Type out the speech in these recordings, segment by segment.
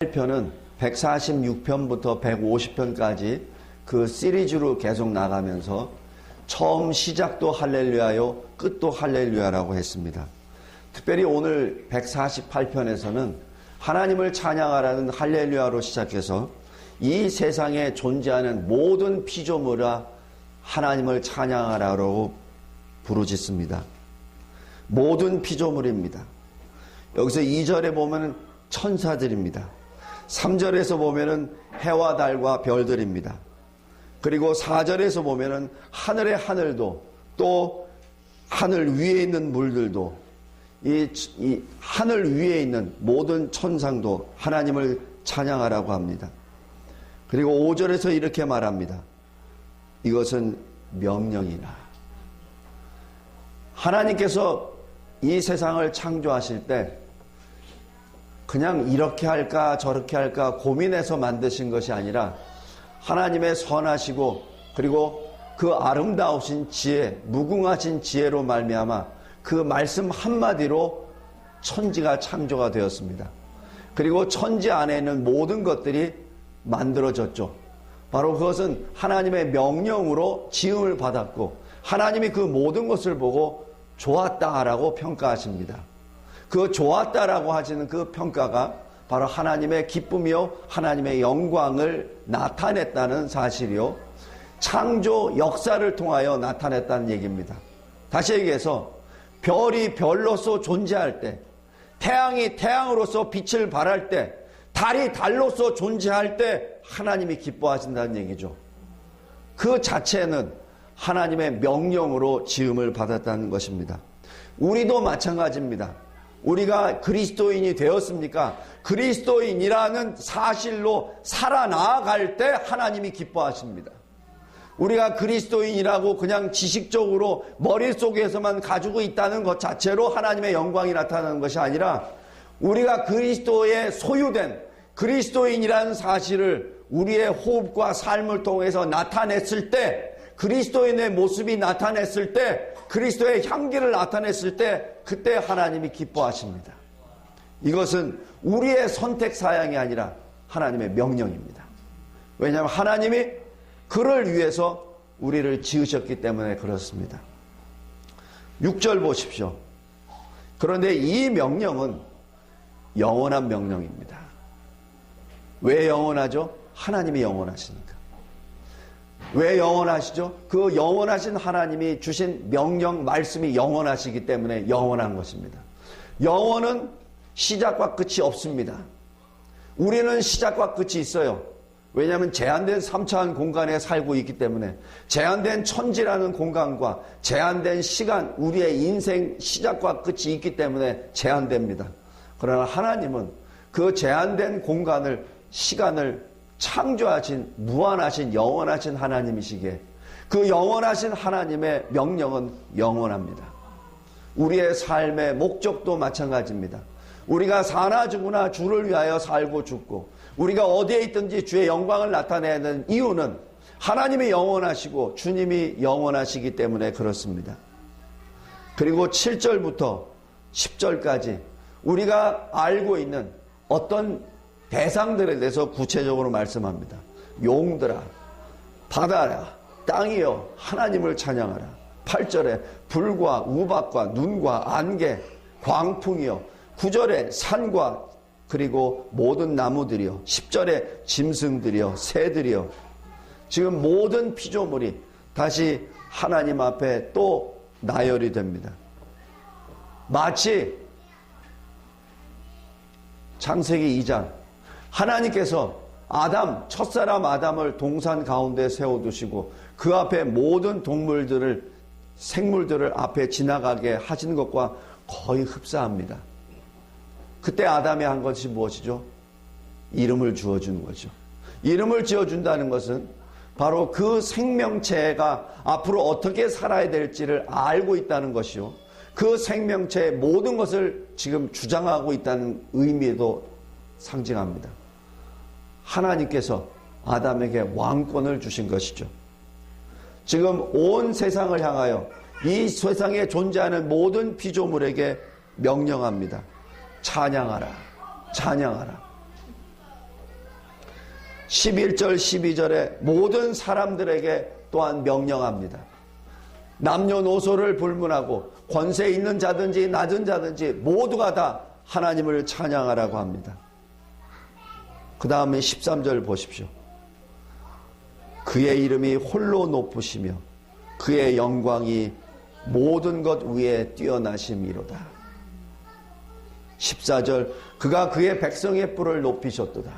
8편은 146편부터 150편까지 그 시리즈로 계속 나가면서 처음 시작도 할렐루야요, 끝도 할렐루야라고 했습니다. 특별히 오늘 148편에서는 하나님을 찬양하라는 할렐루야로 시작해서 이 세상에 존재하는 모든 피조물아 하나님을 찬양하라고 부르짖습니다. 모든 피조물입니다. 여기서 2절에 보면 천사들입니다. 3절에서 보면은 해와 달과 별들입니다. 그리고 4절에서 보면은 하늘의 하늘도 또 하늘 위에 있는 물들도 이, 이 하늘 위에 있는 모든 천상도 하나님을 찬양하라고 합니다. 그리고 5절에서 이렇게 말합니다. 이것은 명령이라. 하나님께서 이 세상을 창조하실 때 그냥 이렇게 할까 저렇게 할까 고민해서 만드신 것이 아니라 하나님의 선하시고 그리고 그 아름다우신 지혜, 무궁하신 지혜로 말미암아 그 말씀 한마디로 천지가 창조가 되었습니다. 그리고 천지 안에 있는 모든 것들이 만들어졌죠. 바로 그것은 하나님의 명령으로 지음을 받았고 하나님이 그 모든 것을 보고 좋았다라고 평가하십니다. 그 좋았다라고 하시는 그 평가가 바로 하나님의 기쁨이요, 하나님의 영광을 나타냈다는 사실이요, 창조 역사를 통하여 나타냈다는 얘기입니다. 다시 얘기해서 별이 별로서 존재할 때, 태양이 태양으로서 빛을 발할 때, 달이 달로서 존재할 때 하나님이 기뻐하신다는 얘기죠. 그 자체는 하나님의 명령으로 지음을 받았다는 것입니다. 우리도 마찬가지입니다. 우리가 그리스도인이 되었습니까? 그리스도인이라는 사실로 살아나갈 때 하나님이 기뻐하십니다. 우리가 그리스도인이라고 그냥 지식적으로 머릿속에서만 가지고 있다는 것 자체로 하나님의 영광이 나타나는 것이 아니라 우리가 그리스도의 소유된 그리스도인이라는 사실을 우리의 호흡과 삶을 통해서 나타냈을 때 그리스도인의 모습이 나타냈을 때 그리스도의 향기를 나타냈을 때 그때 하나님이 기뻐하십니다. 이것은 우리의 선택 사양이 아니라 하나님의 명령입니다. 왜냐하면 하나님이 그를 위해서 우리를 지으셨기 때문에 그렇습니다. 6절 보십시오. 그런데 이 명령은 영원한 명령입니다. 왜 영원하죠? 하나님이 영원하시니까. 왜 영원하시죠? 그 영원하신 하나님이 주신 명령, 말씀이 영원하시기 때문에 영원한 것입니다. 영원은 시작과 끝이 없습니다. 우리는 시작과 끝이 있어요. 왜냐하면 제한된 3차원 공간에 살고 있기 때문에 제한된 천지라는 공간과 제한된 시간, 우리의 인생 시작과 끝이 있기 때문에 제한됩니다. 그러나 하나님은 그 제한된 공간을, 시간을 창조하신 무한하신 영원하신 하나님이시기에 그 영원하신 하나님의 명령은 영원합니다. 우리의 삶의 목적도 마찬가지입니다. 우리가 사나 죽으나 주를 위하여 살고 죽고 우리가 어디에 있든지 주의 영광을 나타내는 이유는 하나님이 영원하시고 주님이 영원하시기 때문에 그렇습니다. 그리고 7절부터 10절까지 우리가 알고 있는 어떤 대상들에 대해서 구체적으로 말씀합니다. 용들아, 바다라, 땅이여, 하나님을 찬양하라. 8절에 불과 우박과 눈과 안개, 광풍이여, 9절에 산과 그리고 모든 나무들이여, 10절에 짐승들이여, 새들이여. 지금 모든 피조물이 다시 하나님 앞에 또 나열이 됩니다. 마치 창세기 2장 하나님께서 아담, 첫사람 아담을 동산 가운데 세워두시고 그 앞에 모든 동물들을, 생물들을 앞에 지나가게 하신 것과 거의 흡사합니다. 그때 아담이 한 것이 무엇이죠? 이름을 주어주는 거죠. 이름을 지어준다는 것은 바로 그 생명체가 앞으로 어떻게 살아야 될지를 알고 있다는 것이요. 그 생명체의 모든 것을 지금 주장하고 있다는 의미에도 상징합니다. 하나님께서 아담에게 왕권을 주신 것이죠. 지금 온 세상을 향하여 이 세상에 존재하는 모든 피조물에게 명령합니다. 찬양하라. 찬양하라. 11절 12절에 모든 사람들에게 또한 명령합니다. 남녀노소를 불문하고 권세 있는 자든지 낮은 자든지 모두가 다 하나님을 찬양하라고 합니다. 그 다음에 13절 보십시오. 그의 이름이 홀로 높으시며 그의 영광이 모든 것 위에 뛰어나심이로다. 14절 그가 그의 백성의 뿔을 높이셨도다.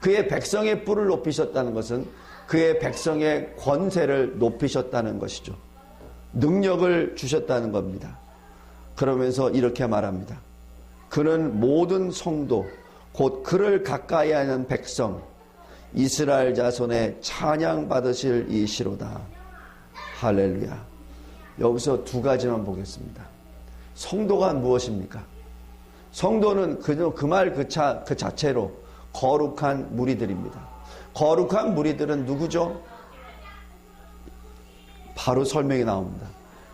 그의 백성의 뿔을 높이셨다는 것은 그의 백성의 권세를 높이셨다는 것이죠. 능력을 주셨다는 겁니다. 그러면서 이렇게 말합니다. 그는 모든 성도, 곧 그를 가까이 하는 백성, 이스라엘 자손의 찬양 받으실 이시로다. 할렐루야. 여기서 두 가지만 보겠습니다. 성도가 무엇입니까? 성도는 그말그그 자체로 거룩한 무리들입니다. 거룩한 무리들은 누구죠? 바로 설명이 나옵니다.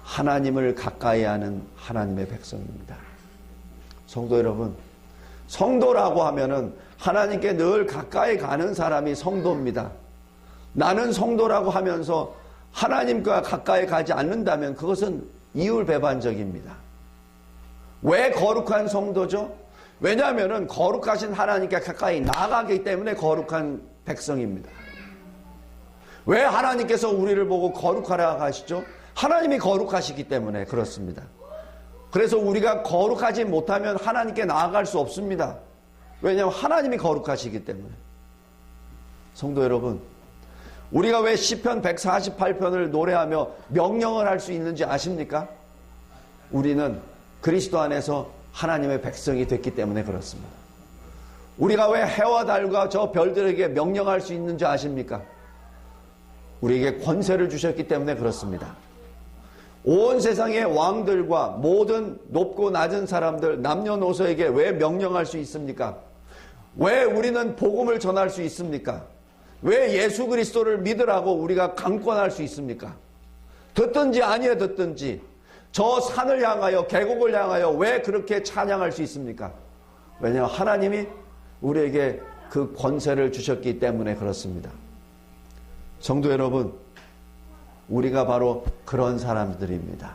하나님을 가까이 하는 하나님의 백성입니다. 성도 여러분, 성도라고 하면은 하나님께 늘 가까이 가는 사람이 성도입니다. 나는 성도라고 하면서 하나님과 가까이 가지 않는다면 그것은 이율배반적입니다. 왜 거룩한 성도죠? 왜냐하면 거룩하신 하나님께 가까이 나가기 때문에 거룩한 백성입니다. 왜 하나님께서 우리를 보고 거룩하라 하시죠? 하나님이 거룩하시기 때문에 그렇습니다. 그래서 우리가 거룩하지 못하면 하나님께 나아갈 수 없습니다. 왜냐하면 하나님이 거룩하시기 때문에. 성도 여러분, 우리가 왜 시편 148편을 노래하며 명령을 할 수 있는지 아십니까? 우리는 그리스도 안에서 하나님의 백성이 됐기 때문에 그렇습니다. 우리가 왜 해와 달과 저 별들에게 명령할 수 있는지 아십니까? 우리에게 권세를 주셨기 때문에 그렇습니다. 온 세상의 왕들과 모든 높고 낮은 사람들, 남녀노소에게 왜 명령할 수 있습니까? 왜 우리는 복음을 전할 수 있습니까? 왜 예수 그리스도를 믿으라고 우리가 강권할 수 있습니까? 듣든지 아니에 듣든지 저 산을 향하여 계곡을 향하여 왜 그렇게 찬양할 수 있습니까? 왜냐하면 하나님이 우리에게 그 권세를 주셨기 때문에 그렇습니다. 성도 여러분, 우리가 바로 그런 사람들입니다.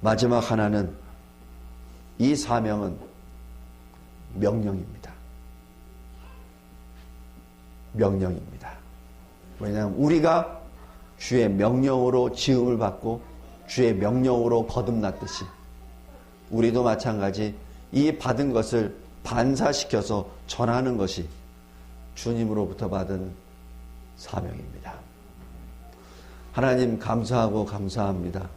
마지막 하나는 이 사명은 명령입니다. 명령입니다. 왜냐하면 우리가 주의 명령으로 지음을 받고 주의 명령으로 거듭났듯이 우리도 마찬가지 이 받은 것을 반사시켜서 전하는 것이 주님으로부터 받은 사명입니다. 하나님 감사하고 감사합니다.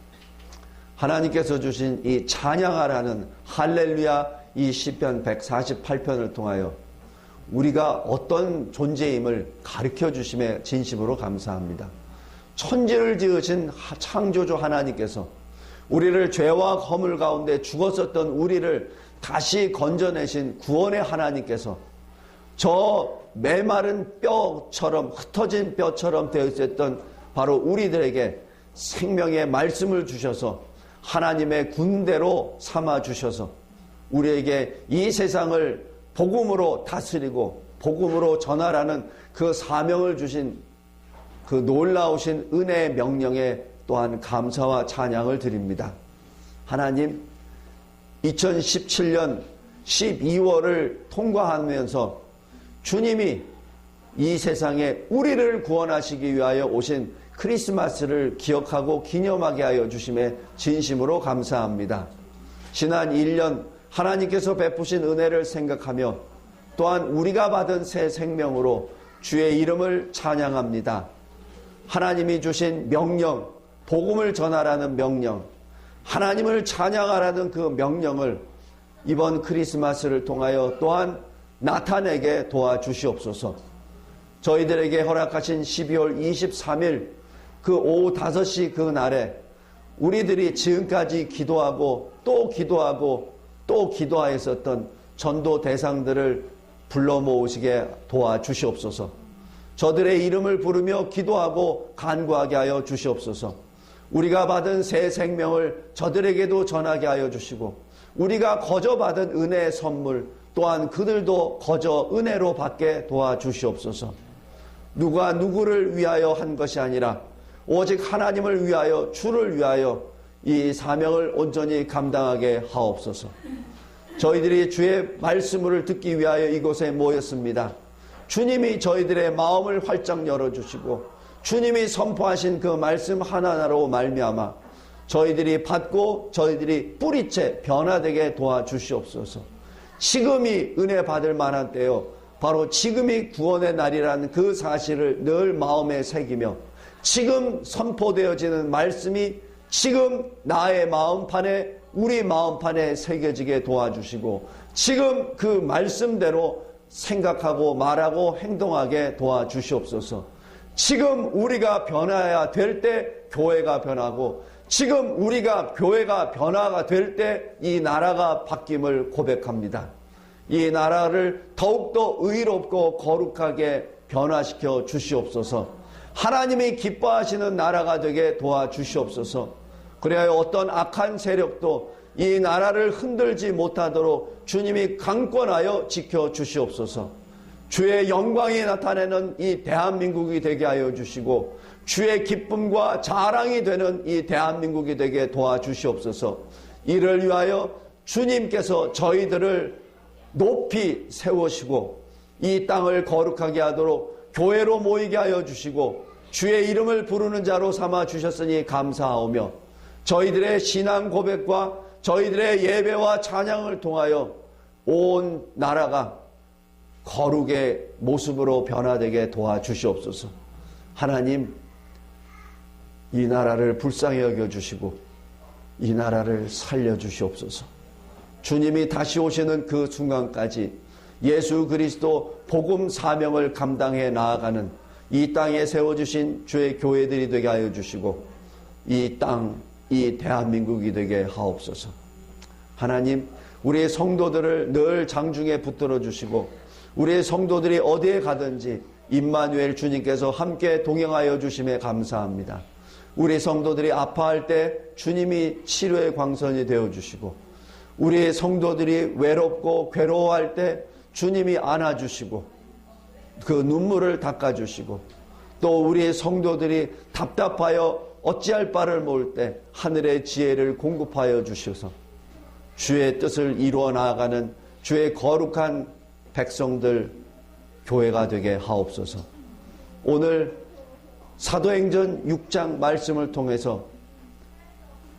하나님께서 주신 이 찬양하라는 할렐루야 이 시편 148편을 통하여 우리가 어떤 존재임을 가르쳐 주심에 진심으로 감사합니다. 천지를 지으신 창조주 하나님께서 우리를 죄와 거물 가운데 죽었었던 우리를 다시 건져내신 구원의 하나님께서 저 메마른 뼈처럼 흩어진 뼈처럼 되어 있었던 바로 우리들에게 생명의 말씀을 주셔서 하나님의 군대로 삼아 주셔서 우리에게 이 세상을 복음으로 다스리고 복음으로 전하라는 그 사명을 주신 그 놀라우신 은혜의 명령에 또한 감사와 찬양을 드립니다. 하나님, 2017년 12월을 통과하면서 주님이 이 세상에 우리를 구원하시기 위하여 오신 크리스마스를 기억하고 기념하게 하여 주심에 진심으로 감사합니다. 지난 1년 하나님께서 베푸신 은혜를 생각하며 또한 우리가 받은 새 생명으로 주의 이름을 찬양합니다. 하나님이 주신 명령, 복음을 전하라는 명령, 하나님을 찬양하라는 그 명령을 이번 크리스마스를 통하여 또한 나타내게 도와주시옵소서. 저희들에게 허락하신 12월 23일 그 오후 5시 그 날에 우리들이 지금까지 기도하고 또 기도하고 또 기도하였었던 전도 대상들을 불러 모으시게 도와주시옵소서. 저들의 이름을 부르며 기도하고 간구하게 하여 주시옵소서. 우리가 받은 새 생명을 저들에게도 전하게 하여 주시고 우리가 거저 받은 은혜의 선물 또한 그들도 거저 은혜로 받게 도와주시옵소서. 누가 누구를 위하여 한 것이 아니라 오직 하나님을 위하여 주를 위하여 이 사명을 온전히 감당하게 하옵소서. 저희들이 주의 말씀을 듣기 위하여 이곳에 모였습니다. 주님이 저희들의 마음을 활짝 열어주시고 주님이 선포하신 그 말씀 하나하나로 말미암아 저희들이 받고 저희들이 뿌리째 변화되게 도와주시옵소서. 지금이 은혜 받을 만한 때요. 바로 지금이 구원의 날이라는 그 사실을 늘 마음에 새기며 지금 선포되어지는 말씀이 지금 나의 마음판에 우리 마음판에 새겨지게 도와주시고 지금 그 말씀대로 생각하고 말하고 행동하게 도와주시옵소서. 지금 우리가 변화해야 될 때 교회가 변하고 지금 우리가 교회가 변화가 될 때 이 나라가 바뀜을 고백합니다. 이 나라를 더욱더 의롭고 거룩하게 변화시켜 주시옵소서. 하나님이 기뻐하시는 나라가 되게 도와주시옵소서. 그래야 어떤 악한 세력도 이 나라를 흔들지 못하도록 주님이 강권하여 지켜 주시옵소서. 주의 영광이 나타내는 이 대한민국이 되게 하여 주시고 주의 기쁨과 자랑이 되는 이 대한민국이 되게 도와주시옵소서. 이를 위하여 주님께서 저희들을 높이 세우시고 이 땅을 거룩하게 하도록 교회로 모이게 하여 주시고 주의 이름을 부르는 자로 삼아 주셨으니 감사하오며 저희들의 신앙 고백과 저희들의 예배와 찬양을 통하여 온 나라가 거룩의 모습으로 변화되게 도와주시옵소서. 하나님, 이 나라를 불쌍히 여겨주시고, 이 나라를 살려주시옵소서. 주님이 다시 오시는 그 순간까지 예수 그리스도 복음 사명을 감당해 나아가는 이 땅에 세워주신 주의 교회들이 되게 하여 주시고, 이 땅, 이 대한민국이 되게 하옵소서. 하나님, 우리의 성도들을 늘 장중에 붙들어 주시고, 우리의 성도들이 어디에 가든지 임마누엘 주님께서 함께 동행하여 주심에 감사합니다. 우리 성도들이 아파할 때 주님이 치료의 광선이 되어 주시고 우리의 성도들이 외롭고 괴로워할 때 주님이 안아 주시고 그 눈물을 닦아 주시고 또 우리의 성도들이 답답하여 어찌할 바를 모를 때 하늘의 지혜를 공급하여 주셔서 주의 뜻을 이루어 나아가는 주의 거룩한 백성들 교회가 되게 하옵소서. 오늘 사도행전 6장 말씀을 통해서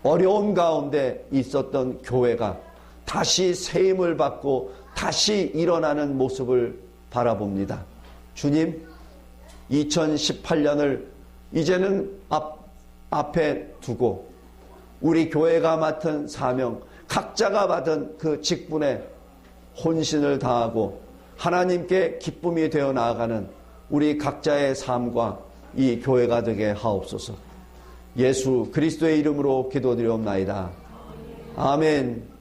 어려운 가운데 있었던 교회가 다시 새 힘을 받고 다시 일어나는 모습을 바라봅니다. 주님, 2018년을 이제는 앞, 앞에 두고 우리 교회가 맡은 사명, 각자가 받은 그 직분에 혼신을 다하고 하나님께 기쁨이 되어 나아가는 우리 각자의 삶과 이 교회가 되게 하옵소서. 예수 그리스도의 이름으로 기도드리옵나이다. 아멘.